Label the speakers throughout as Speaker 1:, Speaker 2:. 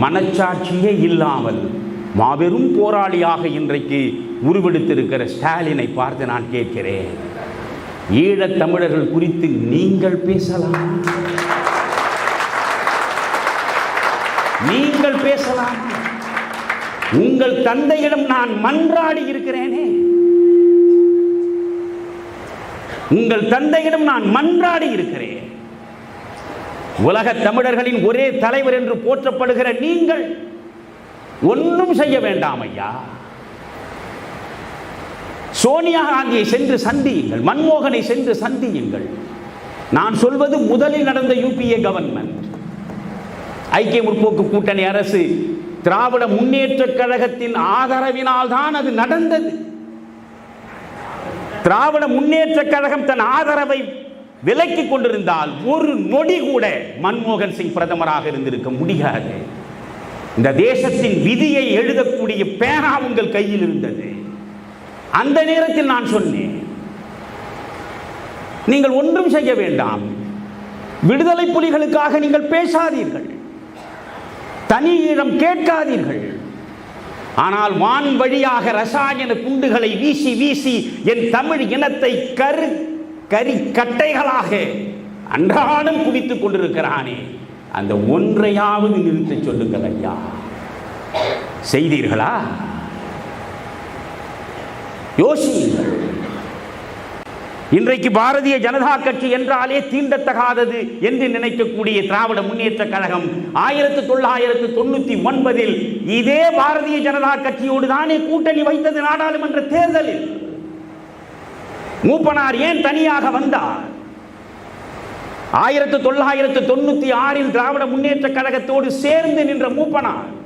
Speaker 1: மனச்சாட்சியே இல்லாமல் மாபெரும் போராளியாக இன்றைக்கு உருவெடுத்திருக்கிற ஸ்டாலினை பார்த்து நான் கேட்கிறேன். ஈழத் தமிழர்கள் குறித்து நீங்கள் பேசலாம். நீங்கள் பேசலாம். உங்கள் தந்தையிடம் நான் மன்றாடி இருக்கிறேனே. உங்கள் தந்தையிடம் நான் மன்றாடி இருக்கிறேன். உலக தமிழர்களின் ஒரே தலைவர் என்று போற்றப்படுகிற நீங்கள் ஒன்றும் செய்ய வேண்டாம் ஐயா. சோனியா காந்தியை சென்று சந்தியுங்கள் மன்மோகனை சென்று சந்தியுங்கள். நான் சொல்வது முதலில் நடந்த யூபிஏ கவர்மெண்ட் ஐக்கிய முற்போக்கு கூட்டணி அரசு திராவிட முன்னேற்ற கழகத்தின் ஆதரவினால் தான் அது நடந்தது. திராவிட முன்னேற்ற கழகம் தன் ஆதரவை விலக்கி கொண்டிருந்தால் ஒரு நொடி கூட மன்மோகன் சிங் பிரதமராக இருந்திருக்க முடியாது. இந்த தேசத்தின் விதியை எழுதக்கூடிய பேனா உங்கள் கையில் இருந்தது. அந்த நேரத்தில் நான் சொன்னேன் நீங்கள் ஒன்றும் செய்ய வேண்டாம். விடுதலை புலிகளுக்காக நீங்கள் பேசாதீர்கள். தனி கேட்காதீர்கள். ஆனால் வான் வழியாக ரசாயன குண்டுகளை வீசி வீசி என் தமிழ் இனத்தை கரு கறி கட்டைகளாக அன்றாடம் குவித்துக் கொண்டிருக்கிறானே. அந்த ஒன்றையாவது நிறுத்த சொல்லுங்கள் ஐயா செய்தீர்களா? யோசியுங்கள். இன்றைக்கு பாரதிய ஜனதா கட்சி என்றாலே தீண்டத்தகாதது என்று நினைக்கக்கூடிய திராவிட முன்னேற்ற கழகம் ஆயிரத்தி தொள்ளாயிரத்து தொண்ணூத்தி ஒன்பதில் இதே பாரதிய ஜனதா கட்சியோடு தானே கூட்டணி வைத்தது நாடாளுமன்ற தேர்தலில். மூப்பனார் ஏன் தனியாக வந்தார்? ஆயிரத்தி தொள்ளாயிரத்து தொண்ணூத்தி ஆறில் திராவிட முன்னேற்ற கழகத்தோடு சேர்ந்து நின்ற மூப்பனார்.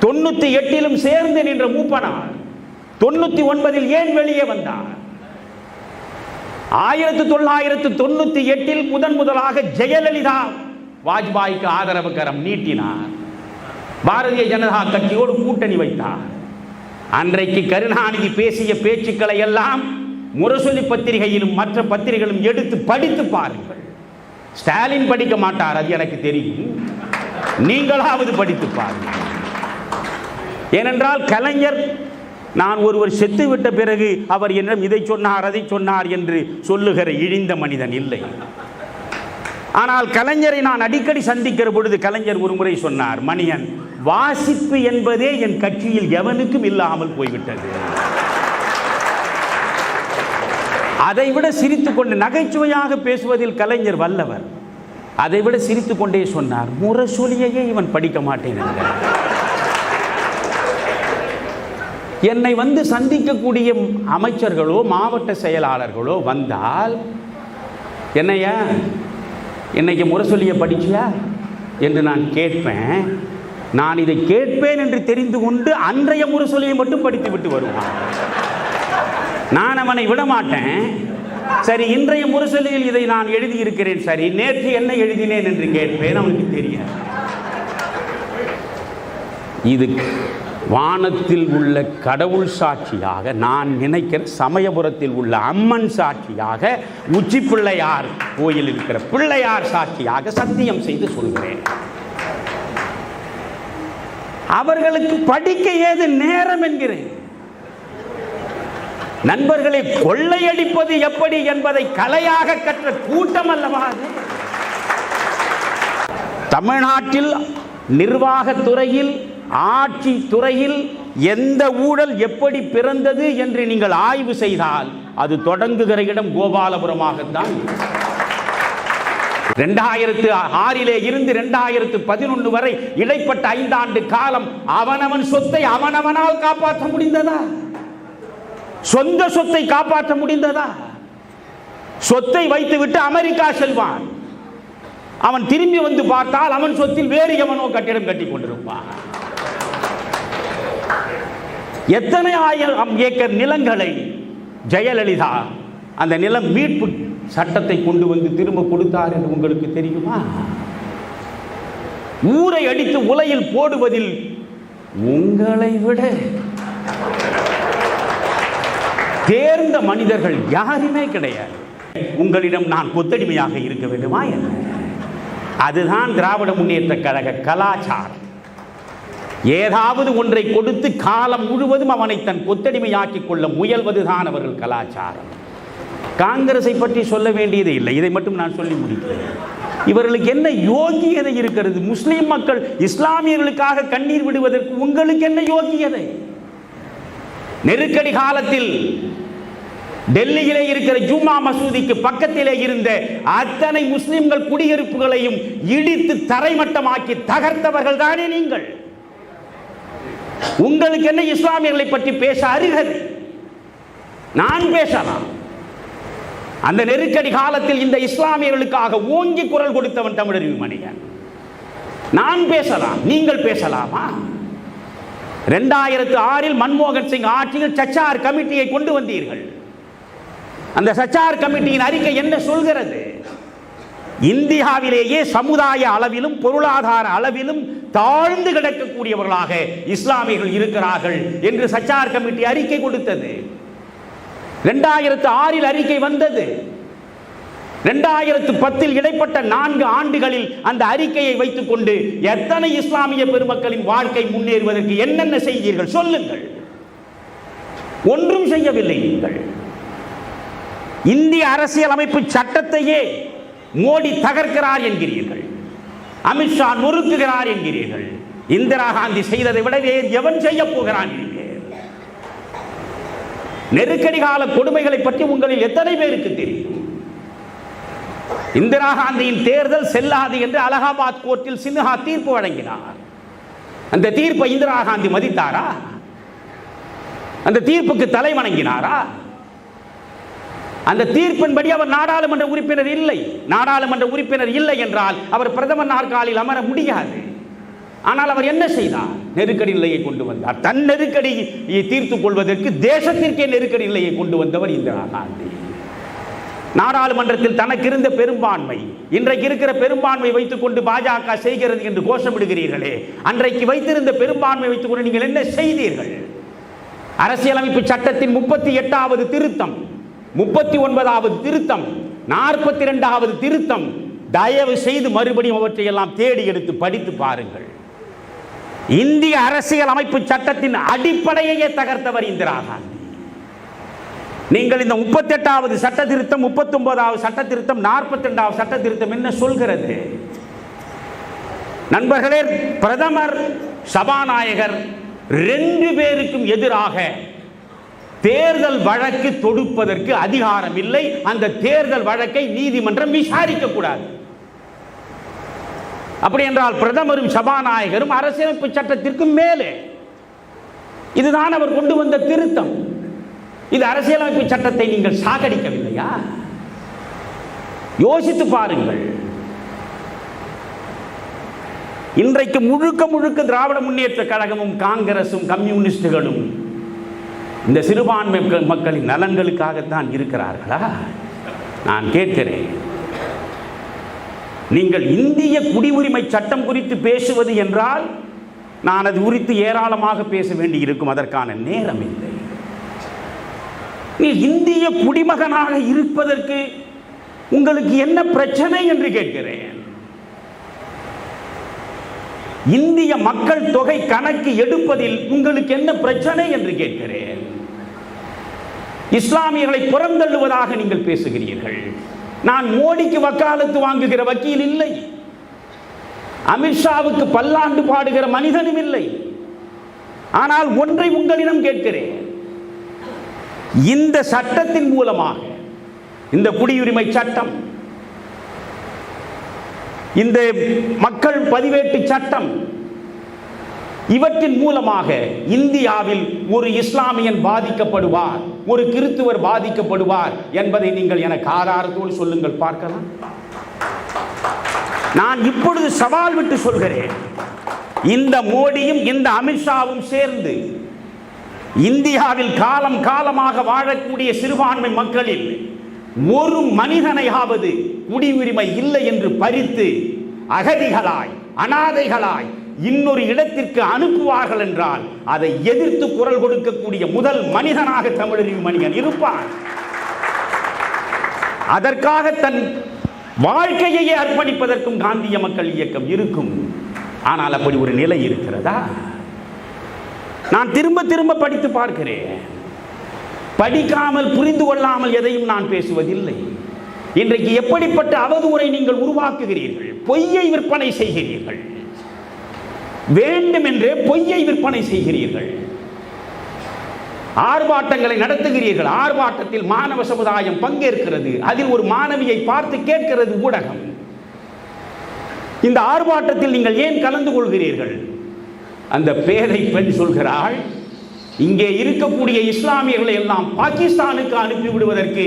Speaker 1: தொண்ணூத்தி எட்டிலும் சேர்ந்து நின்ற மூப்பனார். தொண்ணூத்தி ஒன்பதில் ஏன் வெளியே வந்தார்? ஆயிரத்தி தொள்ளாயிரத்து தொண்ணூத்தி எட்டில் முதன் முதலாக ஜெயலலிதா வாஜ்பாய்க்கு ஆதரவு கரம் நீட்டினார். பாரதிய ஜனதா கட்சியோடு கூட்டணி வைத்தார். அன்றைக்கு கருணாநிதி பேசிய பேச்சுக்களை எல்லாம் முரசொலி பத்திரிகையிலும் மற்ற பத்திரிகைகளும் எடுத்து படித்து பாருங்கள். ஸ்டாலின் படிக்க மாட்டார் அது எனக்கு தெரியும். நீங்களாவது படித்து பாருங்கள். ஏனென்றால் கலைஞர் நான் ஒருவர் செத்துவிட்ட பிறகு அவர் என்னிடம் இதை சொன்னார் அதை சொன்னார் என்று சொல்லுகிற இழிந்த மனிதன் இல்லை. ஆனால் கலைஞரை நான் அடிக்கடி சந்திக்கிற பொழுது கலைஞர் ஒரு முறை சொன்னார் மணியன் வாசிப்பு என்பதே என் கட்சியில் எவனுக்கும் இல்லாமல் போய்விட்டது. அதைவிட சிரித்துக்கொண்டு நகைச்சுவையாக பேசுவதில் கலைஞர் வல்லவர். அதைவிட சிரித்துக்கொண்டே சொன்னார் முரசொலியையே இவன் படிக்க மாட்டேன் என்னை வந்து சந்திக்கக்கூடிய அமைச்சர்களோ மாவட்ட செயலாளர்களோ வந்தால் என்னையா இன்னைக்கு முரசொலியை படிச்சியா? என்று நான் கேட்பேன். நான் இதை கேட்பேன் என்று தெரிந்து கொண்டு அன்றைய முரசொலியை மட்டும் படித்து விட்டு வருவான். நான் அவனை விட மாட்டேன் சரி இன்றைய முரசொலியில் இதை நான் எழுதியிருக்கிறேன். சரி நேற்று என்ன எழுதினேன் என்று கேட்பேன் அவனுக்கு தெரியாது. இது வானத்தில் உள்ள கடவுள் சாட்சியாக நான் நினைக்கிற சமயபுரத்தில் உள்ள அம்மன் சாட்சியாக உச்சி பிள்ளையார் கோயில் இருக்கிற பிள்ளையார் சாட்சியாக சத்தியம் செய்து சொல்கிறேன். அவர்களுக்கு படிக்க ஏது நேரம் என்கிறேன். நண்பர்களை கொள்ளையடிப்பது எப்படி என்பதை கலையாக கற்ற கூட்டம் அல்லவா அது? தமிழ்நாட்டில் நிர்வாகத்துறையில் ஆட்சி துறையில் எந்த ஊழல் எப்படி பிறந்தது என்று நீங்கள் ஆய்வு செய்தால் அது தொடங்குகிற இடம் கோபாலபுரமாகத்தான். ரெண்டாயிரத்து ஆறிலே இருந்து ரெண்டாயிரத்து பதினொன்று வரை இடைப்பட்ட ஐந்தாண்டு காலம் அவனவன் சொத்தை அவனவனால் காப்பாற்ற முடிந்ததா? சொந்த சொத்தை காப்பாற்ற முடிந்ததா? சொத்தை வைத்துவிட்டு அமெரிக்கா செல்வான். அவன் திரும்பி வந்து பார்த்தால் அவன் சொத்தில் வேறு எவனோ கட்டிடம் கட்டி கொண்டிருப்பான். எத்தனை ஆயிரம் ஏக்கர் நிலங்களை ஜெயலலிதா அந்த நிலம் மீட்பு சட்டத்தை கொண்டு வந்து திரும்ப கொடுத்தார் என்று உங்களுக்கு தெரியுமா? ஊரை அடித்து உலையில் போடுவதில் உங்களை விட தேர்ந்த மனிதர்கள் யாருமே கிடையாது. உங்களிடம் நான் கொத்தடிமையாக இருக்க வேண்டுமா என்ன? அதுதான் திராவிட முன்னேற்ற கழக கலாச்சாரம். ஏதாவது ஒன்றை கொடுத்து காலம் முழுவதும் அவனை தன் கொத்தடிமையாக்கிக் கொள்ள முயல்வதுதான் அவர்கள் கலாச்சாரம். காங்கிரஸை பற்றி சொல்ல வேண்டியது இல்லை. இதை மட்டும் நான் சொல்லி முடிக்கிறேன். இவர்களுக்கு என்ன யோகியதை இருக்கிறது? முஸ்லீம் மக்கள் இஸ்லாமியர்களுக்காக கண்ணீர் விடுவதற்கு உங்களுக்கு என்ன யோகியதை நெருக்கடி காலத்தில் டெல்லியிலே இருக்கிற ஜூமா மசூதிக்கு பக்கத்திலே இருந்த அத்தனை முஸ்லிம்கள் குடியிருப்புகளையும் இடித்து தரைமட்டமாக்கி தகர்த்தவர்கள் தானே நீங்கள்? உங்களுக்கு என்ன இஸ்லாமியர்களை பற்றி பேச அருகது? நான் பேசலாம். அந்த நெருக்கடி காலத்தில் இந்த இஸ்லாமியர்களுக்காக ஓங்கி குரல் கொடுத்தவன் தமிழறிவு மணியன் நான் பேசலாம். நீங்கள் பேசலாமா? ரெண்டாயிரத்து ஆறில் மன்மோகன் சிங் ஆட்சியில் சச்சார் கமிட்டியை கொண்டு வந்தீர்கள். அந்த சச்சார் கமிட்டியின் அறிக்கை என்ன சொல்கிறது? இந்தியாவிலேயே சமுதாய அளவிலும் பொருளாதார அளவிலும் தாழ்ந்து கிடக்கக்கூடியவர்களாக இஸ்லாமியர்கள் இருக்கிறார்கள் என்று சச்சார் கமிட்டி அறிக்கை கொடுத்தது. ரெண்டாயிரத்து ஆறில் அறிக்கை வந்தது. ரெண்டாயிரத்து பத்தில் இடைப்பட்ட நான்கு ஆண்டுகளில் அந்த அறிக்கையை வைத்துக் கொண்டு எத்தனை இஸ்லாமிய பெருமக்களின் வாழ்க்கை முன்னேறுவதற்கு என்னென்ன செய்தீர்கள்? சொல்லுங்கள். ஒன்றும் செய்யவில்லை நீங்கள். இந்திய அரசியலமைப்பு சட்டத்தையே மோடி தகர்க்கிறார் என்கிறீர்கள். அமித்ஷா நொறுக்குகிறார் என்கிறீர்கள். இந்திரா காந்தி செய்ததை விட வேறு எவன் செய்ய போகிறான் நெருக்கடி கால கொடுமைகளை பற்றி உங்களில் எத்தனை பேருக்கு தெரியும்? இந்திரா காந்தியின் தேர்தல் செல்லாது என்று அலகாபாத் கோர்ட்டில் சின்ஹா தீர்ப்பு வழங்கினார். அந்த தீர்ப்பை இந்திரா காந்தி மதித்தாரா? அந்த தீர்ப்புக்கு தலை வணங்கினாரா? அந்த தீர்ப்பின்படி அவர் நாடாளுமன்ற உறுப்பினர் இல்லை. நாடாளுமன்ற உறுப்பினர் இல்லை என்றால் அவர் பிரதமர் நாற்காலில் அமர முடியாது. ஆனால் அவர் என்ன செய்தார்? நெருக்கடி நிலையை கொண்டு வந்தார். தன் நெருக்கடியை தீர்த்துக் கொள்வதற்கு தேசத்திற்கே நெருக்கடி நிலையை கொண்டு வந்தவர் இந்திரா காந்தி நாடாளுமன்றத்தில் தனக்கு இருந்த பெரும்பான்மை இன்றைக்கு இருக்கிற பெரும்பான்மை வைத்துக் கொண்டு பாஜக செய்கிறது என்று கோஷமிடுகிறீர்களே அன்றைக்கு வைத்திருந்த பெரும்பான்மை வைத்துக் கொண்டு நீங்கள் என்ன செய்தீர்கள்? அரசியலமைப்பு சட்டத்தின் முப்பத்தி எட்டாவது திருத்தம் முப்பத்தி ஒன்பதாவது திருத்தம் நாற்பத்தி ரெண்டாவது திருத்தம் தயவு செய்து மறுபடியும் அவற்றை எல்லாம் தேடி எடுத்து படித்து பாருங்கள். இந்திய அரசியல் அமைப்பு சட்டத்தின் அடிப்படையையே தகர்த்தவர் இந்திரா காந்தி. நீங்கள் இந்த முப்பத்தி எட்டாவது சட்ட திருத்தம் முப்பத்தி ஒன்பதாவது சட்ட திருத்தம் நாற்பத்தி ரெண்டாவது சட்ட திருத்தம் என்ன சொல்கிறது? நண்பர்களே பிரதமர் சபாநாயகர் ரெண்டு பேருக்கும் எதிராக தேர்தல் வழக்கு தொடுப்பதற்கு அதிகாரம் இல்லை. அந்த தேர்தல் வழக்கை நீதிமன்றம் விசாரிக்க கூடாது அப்படி என்றால் பிரதமரும் சபாநாயகரும் அரசியலமைப்பு சட்டத்திற்கு மேலே. இதுதான் அவர் கொண்டு வந்த திருத்தம். இது அரசியலமைப்பு சட்டத்தை நீங்கள் சாகடிக்கவில்லையா? யோசித்து பாருங்கள். இன்றைக்கு முழுக்க முழுக்க திராவிட முன்னேற்ற கழகமும் காங்கிரசும் கம்யூனிஸ்டுகளும் இந்த சிறுபான்மை மக்களின் நலன்களுக்காகத்தான் இருக்கிறார்களா? நான் கேட்கிறேன். நீங்கள் இந்திய குடியுரிமை சட்டம் குறித்து பேசுவது என்றால் நான் அது குறித்து ஏராளமாக பேச வேண்டி இருக்கும் அதற்கான நேரம் இல்லை. நீ இந்திய குடிமகனாக இருப்பதற்கு உங்களுக்கு என்ன பிரச்சனை என்று கேட்கிறேன். இந்திய மக்கள் தொகை கணக்கு எடுப்பதில் உங்களுக்கு என்ன பிரச்சனை என்று கேட்கிறேன். இஸ்லாமியர்களை புறந்தள்ளுவதாக நீங்கள் பேசுகிறீர்கள். நான் மோடிக்கு வக்காலத்து வாங்குகிற வக்கீல் இல்லை. அமித்ஷாவுக்கு பல்லாண்டு பாடுகிற மனிதனும் இல்லை. ஆனால் ஒன்றை உங்களிடம் கேட்கிறேன். இந்த சட்டத்தின் மூலமாக இந்த குடியுரிமை சட்டம் இந்த மக்கள் பதிவேட்டு சட்டம் இவற்றின் மூலமாக இந்தியாவில் ஒரு இஸ்லாமியன் பாதிக்கப்படுவார் ஒரு கிறித்துவர் பாதிக்கப்படுவார் என்பதை நீங்கள் எனக்கு ஆதாரத்தோடு சொல்லுங்கள் பார்க்கலாம். நான் இப்பொழுது சவால் விட்டு சொல்கிறேன் இந்த மோடியும் இந்த அமித்ஷாவும் சேர்ந்து இந்தியாவில் காலம் காலமாக வாழக்கூடிய சிறுபான்மை மக்களில் ஒரு மனிதனையாவது குடியுரிமை இல்லை என்று பறித்து அகதிகளாய் அனாதைகளாய் இன்னொரு இடத்திற்கு அனுப்புவார்கள் என்றால் அதை எதிர்த்து குரல் கொடுக்கக்கூடிய முதல் மனிதனாக தமிழறிவு மனிதன் இருப்பான். அதற்காக தன் வாழ்க்கையையே அர்ப்பணிப்பதற்கும் காந்திய மக்கள் இயக்கம் இருக்கும். ஆனால் அப்படி ஒரு நிலை இருக்கிறதா? நான் திரும்ப திரும்ப படித்து பார்க்கிறேன். படிக்காமல் புரிந்து கொள்ளாமல் எதையும் நான் பேசுவதில்லை. இன்றைக்கு எப்படிப்பட்ட அவதூறை நீங்கள் உருவாக்குகிறீர்கள்? பொய்யை விற்பனை செய்கிறீர்கள். வேண்டுமென்றே பொய்யை விற்பனை செய்கிறீர்கள். ஆர்ப்பாட்டங்களை நடத்துகிறீர்கள். ஆர்ப்பாட்டத்தில் மாணவ சமுதாயம் பங்கேற்கிறது. அதில் ஒரு மாணவியை பார்த்து கேட்கிறது ஊடகம். இந்த ஆர்ப்பாட்டத்தில் நீங்கள் ஏன் கலந்து கொள்கிறீர்கள்? அந்த பேதை பெண் சொல்கிறாள் இங்கே இருக்கக்கூடிய இஸ்லாமியர்களை எல்லாம் பாகிஸ்தானுக்கு அனுப்பிவிடுவதற்கு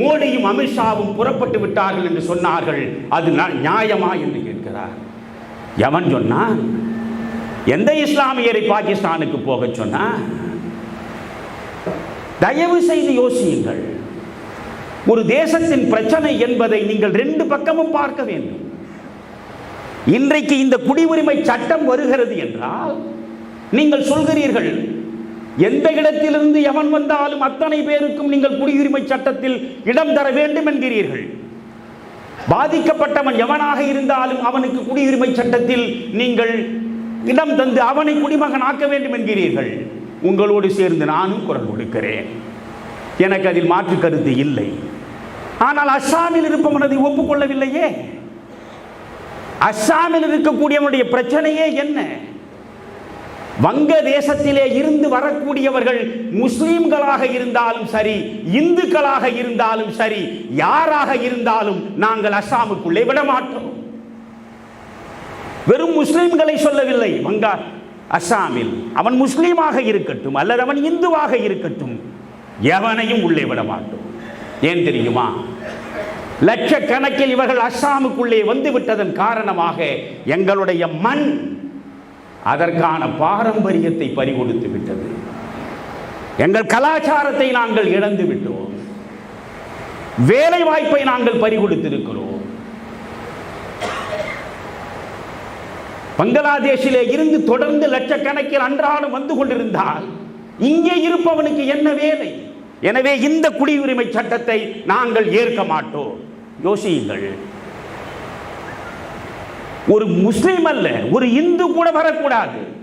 Speaker 1: மோடியும் அமித்ஷாவும் புறப்பட்டு விட்டார்கள் என்று சொன்னார்கள். அது நியாயமா என்று கேட்கிறார். எவன் சொன்னான் எந்த இஸ்லாமியரை பாகிஸ்தானுக்கு போகச் சொன்னான் தயவு செய்து யோசியுங்கள். ஒரு தேசத்தின் பிரச்சனை என்பதை நீங்கள் ரெண்டு பக்கமும் பார்க்க வேண்டும். இன்றைக்கு இந்த குடியுரிமை சட்டம் வருகிறது என்றால் நீங்கள் சொல்கிறீர்கள் எந்த இடத்திலிருந்து எவன் வந்தாலும் அத்தனை பேருக்கும் நீங்கள் குடியுரிமை சட்டத்தில் இடம் தர வேண்டும் என்கிறீர்கள். பாதிக்கப்பட்டவன் எவனாக இருந்தாலும் அவனுக்கு குடியுரிமை சட்டத்தில் நீங்கள் இடம் தந்து அவனை குடிமகன் ஆக்க வேண்டும் என்கிறீர்கள். உங்களோடு சேர்ந்து நானும் குரல் கொடுக்கிறேன். எனக்கு அதில் மாற்று கருத்து இல்லை. ஆனால் அஸ்ஸாமில் இருப்பவன் அதை ஒப்புக்கொள்ளவில்லையே. அஸ்ஸாமில் இருக்கக்கூடியவனுடைய பிரச்சனையே என்ன? வங்க தேசத்திலே இருந்து வரக்கூடியவர்கள் முஸ்லீம்களாக இருந்தாலும் சரி இந்துக்களாக இருந்தாலும் சரி யாராக இருந்தாலும் நாங்கள் அஸ்ஸாமுக்குள்ளே விட மாட்டோம் வெறும் முஸ்லீம்களை சொல்லவில்லை. வங்கா அஸ்ஸாமில் அவன் முஸ்லீமாக இருக்கட்டும் அல்லது அவன் இந்துவாக இருக்கட்டும் எவனையும் உள்ளே விட மாட்டோம் ஏன் தெரியுமா? லட்சக்கணக்கில் இவர்கள் அஸ்ஸாமுக்குள்ளே வந்து விட்டதன் காரணமாக எங்களுடைய மண் அதற்கான பாரம்பரியத்தை பறிகொடுத்து விட்டது. எங்கள் கலாச்சாரத்தை நாங்கள் இழந்து விட்டோம். வேலை வாய்ப்பை நாங்கள் பறிகொடுத்திருக்கிறோம். பங்களாதேஷிலே இருந்து தொடர்ந்து லட்சக்கணக்கில் அன்றாடம் வந்து கொண்டிருந்தால் இங்கே இருப்பவனுக்கு என்ன வேலை? எனவே இந்த குடியுரிமை சட்டத்தை நாங்கள் ஏற்க மாட்டோம். யோசியுங்கள். ஒரு முஸ்லீம் அல்ல ஒரு இந்து கூட வரக்கூடாது.